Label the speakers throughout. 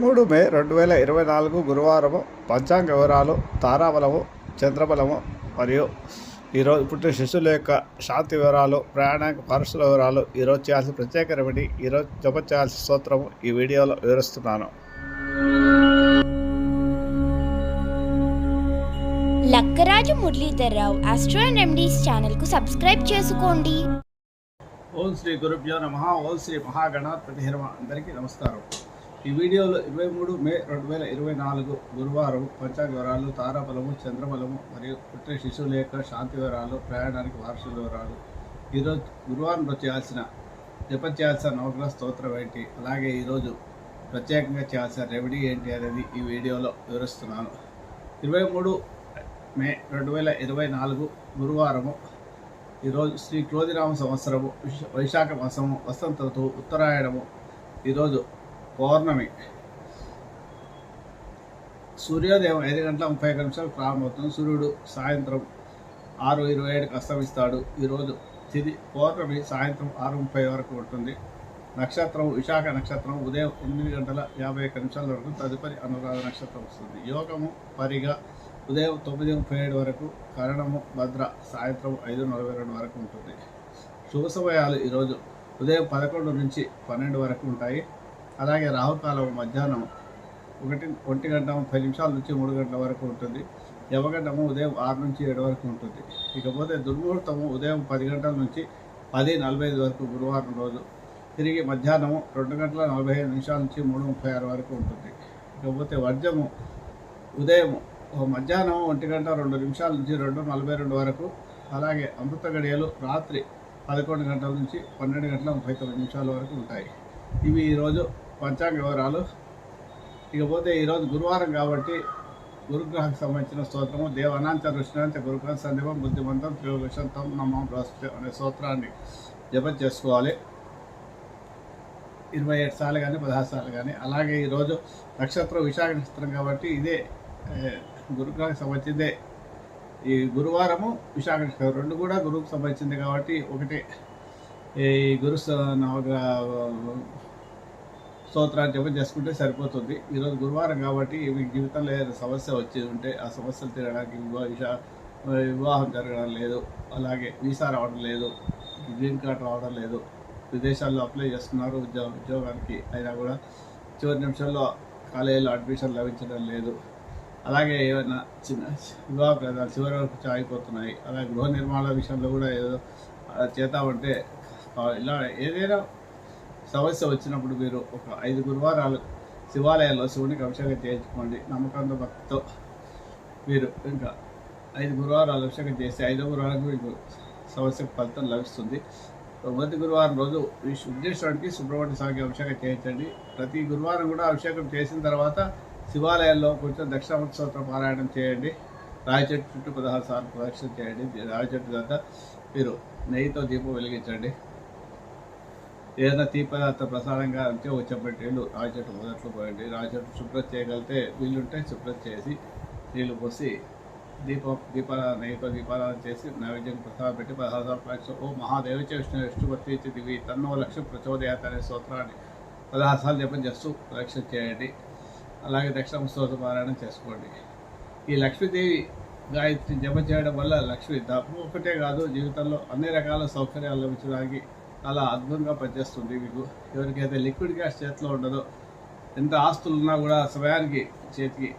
Speaker 1: మూడు మే రెండు వేల ఇరవై నాలుగు గురువారము పంచాంగ వివరాలు తారాబలము చంద్రబలము మరియు ఈరోజు పుట్టిన శిశువుల యొక్క శాంతి వివరాలు ప్రయాణానికి పరుషుల వివరాలు ఈరోజు చేయాల్సిన ప్రత్యేక రెమెడీ ఈరోజు జప చేయాల్సిన స్తోత్రము ఈ వీడియోలో వివరిస్తున్నాను.
Speaker 2: Lakkaraju Muralidhar Rao astro and remedies ఛానల్కు సబ్స్క్రైబ్ చేసుకోండి.
Speaker 1: ఓం శ్రీ గురుభ్యో నమ ఓం శ్రీ మహాగణాధిపతి హిరమ అందరికీ నమస్కారం. ఈ వీడియోలో ఇరవై మూడు మే రెండు వేల ఇరవై నాలుగు గురువారం పంచాంగ వివరాలు తారాబలము చంద్రబలము మరియు పుట్టిన శిశువుల యొక్క శాంతి వివరాలు ప్రయాణానికి వారసుల వివరాలు. ఈరోజు గురువారం రోజు చేయాల్సిన జపం చేయాల్సిన నవగ్రహ స్తోత్రం ఏంటి? అలాగే ఈరోజు ప్రత్యేకంగా చేయాల్సిన రెమెడీ ఏంటి అనేది ఈ వీడియోలో వివరిస్తున్నాను. ఇరవై మూడు మే రెండు వేల ఇరవై నాలుగు గురువారము ఈరోజు శ్రీ క్రోధిరామ సంవత్సరము వైశాఖ మాసము వసంత ఋతువు ఉత్తరాయణము. ఈరోజు పౌర్ణమి. సూర్యోదయం ఐదు గంటల ముప్పై నిమిషాలు ప్రారంభమవుతుంది. సూర్యుడు సాయంత్రం ఆరు ఇరవై ఏడుకి అస్తమిస్తాడు. ఈరోజు తిది పౌర్ణమి సాయంత్రం ఆరు ముప్పై వరకు ఉంటుంది. నక్షత్రం విశాఖ నక్షత్రం ఉదయం ఎనిమిది గంటల యాభై ఒక్క నిమిషాల వరకు తదుపరి అనురాధ నక్షత్రం వస్తుంది. యోగము పరిగా ఉదయం తొమ్మిది ముప్పై ఏడు వరకు కరణము భద్ర సాయంత్రం ఐదు నలభై రెండు వరకు ఉంటుంది. శుభ సమయాలు ఈరోజు ఉదయం పదకొండు నుంచి పన్నెండు వరకు ఉంటాయి. అలాగే రాహుకాలం మధ్యాహ్నం ఒకటి ఒంటి గంట ముప్పై నిమిషాల నుంచి మూడు గంటల వరకు ఉంటుంది. యవగంటము ఉదయం ఆరు నుంచి ఏడు వరకు ఉంటుంది. ఇకపోతే దుర్ముహూర్తము ఉదయం పది గంటల నుంచి పది నలభై ఐదు వరకు గురువారం రోజు. తిరిగి మధ్యాహ్నము రెండు గంటల నలభై ఐదు నిమిషాల నుంచి మూడు ముప్పై ఆరు వరకు ఉంటుంది. ఇకపోతే వర్జము ఉదయం మధ్యాహ్నం ఒంటి గంట రెండు నిమిషాల నుంచి రెండు నలభై రెండు వరకు. అలాగే అమృత గడియలు రాత్రి పదకొండు గంటల నుంచి పన్నెండు గంటల ముప్పై తొమ్మిది నిమిషాల వరకు ఉంటాయి. ఇవి ఈరోజు పంచాంగ వివరాలు. ఇకపోతే ఈరోజు గురువారం కాబట్టి గురుగ్రహానికి సంబంధించిన స్తోత్రము దేవనాంత ఋష్ణాంత గురుగ్రహ సందీపం బుద్ధిమంతం త్రియోగశంతం నమ్మం బృహస్పతి అనే స్తోత్రాన్ని జపం చేసుకోవాలి. ఇరవై ఏడు సార్లు కానీ పదహారు సార్లు కానీ అలాగే ఈరోజు నక్షత్రం విశాఖ నక్షత్రం కాబట్టి ఇదే ఏ, గురుగ్రహానికి సంబంధించిందే. ఈ గురువారము విశాఖ నక్షత్రం రెండు కూడా గురువుకు సంబంధించింది కాబట్టి ఒకటి ఈ గురు నవగ్రహ స్తోత్రాన్ని జపం చేసుకుంటే సరిపోతుంది. ఈరోజు గురువారం కాబట్టి మీకు జీవితంలో ఏదైనా సమస్య వచ్చి ఉంటే ఆ సమస్యలు తీరడానికి వివాహం జరగడం లేదు. అలాగే వీసా రావడం లేదు. గ్రీన్ కార్డ్ రావడం లేదు. విదేశాల్లో అప్లై చేస్తున్నారు ఉద్యోగ ఉద్యోగానికి. అయినా కూడా చివరి నిమిషంలో కాలేజీలో అడ్మిషన్ లభించడం లేదు. అలాగే ఏమైనా చిన్న వివాహ ప్రదాలు చివరి వరకు ఆగిపోతున్నాయి. అలాగే గృహ నిర్మాణ విషయంలో కూడా ఏదో ఆ, చేద్దామంటే ఇలా ఏదైనా సమస్య వచ్చినప్పుడు మీరు ఒక ఐదు గురువారాలు శివాలయాల్లో శివునికి అభిషేకం చేయించుకోండి. నమ్మకంతో భక్తితో మీరు ఇంకా ఐదు గురువారాలు అభిషేకం చేసి ఐదో గురువారానికి మీకు సమస్యకు ఫలితం లభిస్తుంది. మొదటి గురువారం రోజు ఈ విఘ్నేశ్వరుడికి సుబ్రహ్మణ్య స్వామికి అభిషేకం చేయించండి. ప్రతి గురువారం కూడా అభిషేకం చేసిన తర్వాత శివాలయాల్లో కొంచెం దక్షిణామూర్తి స్తోత్ర పారాయణం చేయండి. రాయి చెట్టు చుట్టూ పదహారు సార్లు ప్రదక్షిణ చేయండి. రాయి చెట్టు తర్వాత మీరు నెయ్యితో దీపం వెలిగించండి. ఏదైనా తీ పదార్థ ప్రసాదంగా అంటే వచ్చేపెట్టేళ్ళు రాయి చెట్టు మొదట్లో పోయండి. రాయి చెట్టు శుభ్రం చేయగలిగితే వీళ్ళుంటే శుభ్రం చేసి నీళ్ళు పోసి దీపం దీపాల నెయ్యితో దీపారాధన చేసి నైవేద్యం ప్రసాదం పెట్టి పదహారు సార్లు ఓ మహాదేవ విష్ణు విష్ణుపతి దివి తన్నో లక్ష్యం ప్రచోదయాత అనే స్తోత్రాన్ని పదహారు సార్లు జపం చేస్తూ ప్రదక్షిణ చేయండి. అలాగే దక్షిణ స్తోత్ర పారాయణం చేసుకోండి. ఈ లక్ష్మీదేవి గాయత్రి జపం చేయడం వల్ల లక్ష్మి డబ్బు ఒకటే కాదు జీవితంలో అన్ని రకాల సౌకర్యాలు లభించడానికి చాలా అద్భుతంగా పనిచేస్తుంది. మీకు ఎవరికైతే లిక్విడ్ క్యాష్ చేతిలో ఉండదో ఎంత ఆస్తులు ఉన్నా కూడా సమయానికి చేతికి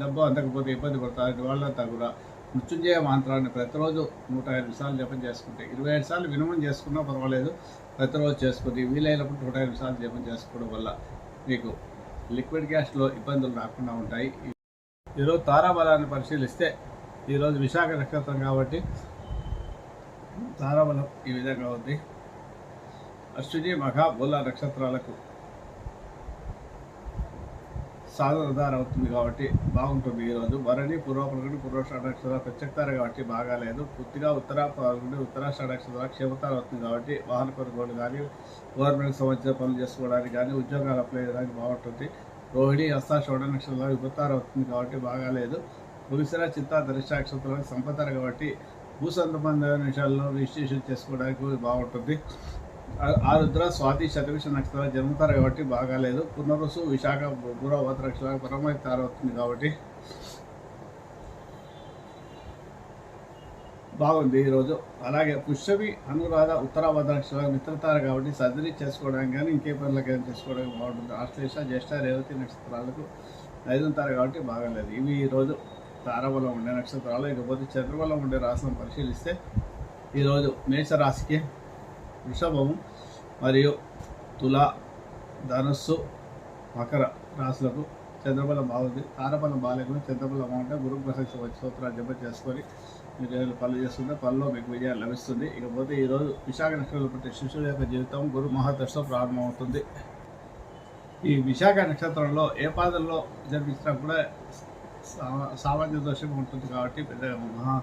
Speaker 1: డబ్బు అందకపోతే ఇబ్బంది పడతారు. వాళ్ళంతా కూడా మృత్యుంజయ మంత్రాన్ని ప్రతిరోజు నూట ఐదు సార్లు జపం చేసుకుంటే ఇరవై ఐదు సార్లు వినమం చేసుకున్నా పర్వాలేదు. ప్రతిరోజు చేసుకుని వీలైనప్పుడు నూట ఐదు సార్లు జపం చేసుకోవడం వల్ల మీకు లిక్విడ్ గ్యాస్లో ఇబ్బందులు రాకుండా ఉంటాయి. ఈరోజు తారాబలాన్ని పరిశీలిస్తే ఈరోజు విశాఖ నక్షత్రం కాబట్టి తారాబలం ఈ విధంగా ఉంది. అశ్విని మఖ బోల నక్షత్రాలకు సాధనదారవుతుంది కాబట్టి బాగుంటుంది ఈరోజు భరణి పూర్వపలకుడి పూర్వషాఢ నక్షత్రాలు ప్రత్యక్తారు కాబట్టి బాగాలేదు. పూర్తిగా ఉత్తర పలకుడి ఉత్తరాషాఢ నక్షత్రాలు క్షేమతారు అవుతుంది కాబట్టి వాహన కొనుగోలు కానీ గవర్నమెంట్ సంబంధించిన పనులు చేసుకోవడానికి కానీ ఉద్యోగాలు అప్లై చేయడానికి బాగుంటుంది. రోహిణి హస్త షోడ నక్షత్రాలు విపత్తారు అవుతుంది కాబట్టి బాగాలేదు. ముగిసిన చిత్త దరిష్ట నక్షత్రాలకు సంపతారు కాబట్టి భూ సంబంధమైన విషయాల్లో రిజిస్ట్రేషన్ చేసుకోవడానికి బాగుంటుంది. ఆరుద్ర స్వాతి శతవిష నక్షత్రాలు జన్మతారు కాబట్టి బాగాలేదు. పునరుసు విశాఖ పూర్వవత నక్షత్రాలు పరమైతే తారవుతుంది కాబట్టి బాగుంది ఈరోజు అలాగే పుష్యమి అనురాధ ఉత్తరాభద్ర నక్షత్రాలు మిత్రతారు కాబట్టి సర్జరీ చేసుకోవడానికి కానీ ఇంకే పనులకైనా చేసుకోవడానికి బాగుంటుంది. ఆశ్లేష జ్యేష్ఠ రేవతి నక్షత్రాలకు ఐదు తారు కాబట్టి బాగాలేదు. ఇవి ఈరోజు తారబలం ఉండే నక్షత్రాలు. ఇకపోతే చంద్రబలం ఉండే రాశులను పరిశీలిస్తే ఈరోజు మేషరాశికి వృషభము మరియు తుల ధనుస్సు మకర రాశులకు చంద్రబలం బాగుంది. తారబలం బాగాలేకుండా చంద్రబలం బాగుంటే గురు ప్రశంస వచ్చి సూత్రాలు జప చేసుకొని మీరు ఏదైనా పనులు చేస్తుంటే పనిలో మీకు విజయాలు లభిస్తుంది. ఇకపోతే ఈరోజు విశాఖ నక్షత్రంలో పుట్టే శిష్యుల యొక్క జీవితం గురు మహాదర్శతో ప్రారంభమవుతుంది. ఈ విశాఖ నక్షత్రంలో ఏ పాదంలో జన్మించినా కూడా సా- సామాన్య దోషం ఉంటుంది కాబట్టి పెద్ద మహా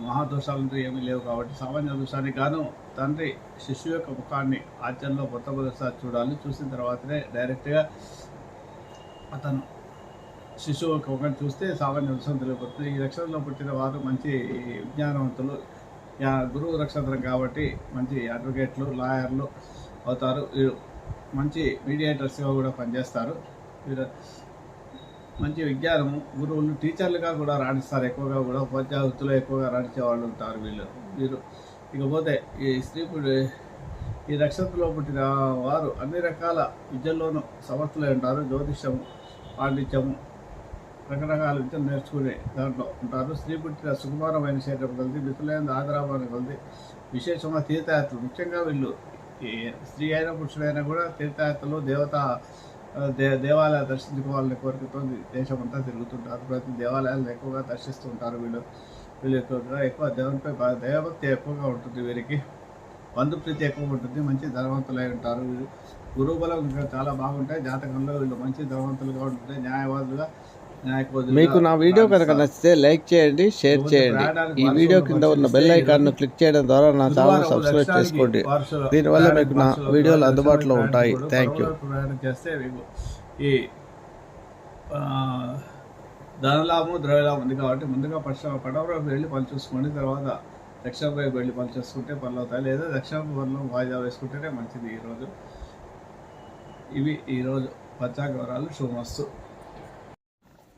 Speaker 1: మహాదోషాలంటూ ఏమీ లేవు కాబట్టి సామాన్య దోషానికి గాను తండ్రి శిశువు యొక్క ముఖాన్ని ఆచరణలో మొట్టమొదటిసారి చూడాలి. చూసిన తర్వాతనే డైరెక్ట్గా అతను శిశువు యొక్క ముఖాన్ని చూస్తే సామాన్య దోషం తెలియబడుతుంది ఈ రక్షణలో పుట్టిన వారు మంచి విజ్ఞానవంతులు యా- గురువు నక్షత్రం కాబట్టి మంచి అడ్వకేట్లు లాయర్లు అవుతారు. వీరు మంచి మీడియేటర్స్గా కూడా పనిచేస్తారు. వీరు మంచి విజ్ఞానము. గురువులు టీచర్లుగా కూడా రాణిస్తారు. ఎక్కువగా కూడా ఉపాధ్యాయులు ఎక్కువగా రాణించే వాళ్ళు ఉంటారు వీళ్ళు. వీరు ఇకపోతే ఈ స్త్రీ ఈ నక్షత్రంలో పుట్టిన వారు అన్ని రకాల విద్యల్లోనూ సమర్థులై ఉంటారు. జ్యోతిష్యము పాండిత్యము రకరకాల విద్యలు నేర్చుకునే దాంట్లో ఉంటారు. స్త్రీ పుట్టిన సుకుమారమైన శరీరం కలిసి మిత్రులైన ఆదరాభాన్ని కలిసి విశేషంగా తీర్థయాత్రలు. ముఖ్యంగా వీళ్ళు ఈ స్త్రీ అయినా పురుషుడైనా కూడా తీర్థయాత్రలు దేవత దే దేవాలయాలు దర్శించుకోవాలనే కోరికతో దేశమంతా తిరుగుతుంటారు ప్రతి దేవాలయాలను ఎక్కువగా దర్శిస్తుంటారు వీళ్ళు. వీళ్ళు ఎక్కువగా ఎక్కువ దేవునిపై దైవభక్తి ఎక్కువగా ఉంటుంది వీరికి. బంధుప్రీతి ఎక్కువ ఉంటుంది మంచి ధనవంతులై ఉంటారు వీళ్ళు. గురువు బలం చాలా బాగుంటాయి. జాతకంలో వీళ్ళు మంచి ధనవంతులుగా ఉంటుంటాయి. న్యాయవాదులుగా
Speaker 3: మీకు నా వీడియో కనుక. నచ్చితే లైక్ చేయండి షేర్ చేయండి. ఈ వీడియో కింద ఉన్న బెల్ ఐకాన్ను క్లిక్ చేయడం ద్వారా నా ఛానల్ సబ్స్క్రైబ్ చేసుకోండి. దీనివల్ల మీకు నా వీడియోలు అందుబాటులో ఉంటాయి. థ్యాంక్ యూ
Speaker 1: ఈ ఆ, ధనలాభం ద్రవ్యలాభం ఉంది కాబట్టి ముందుగా పశ్చిమ పడవరకు వెళ్ళి పని చూసుకోండి. తర్వాత దక్షిణ వైపు వెళ్ళి పని చేసుకుంటే పనులు అవుతాయి. లేదా దక్షిణ పనులు వాయిదా వేసుకుంటేనే మంచిది ఈరోజు. ఇవి ఈరోజు పంచాంగ వివరాలు. శుభమస్తు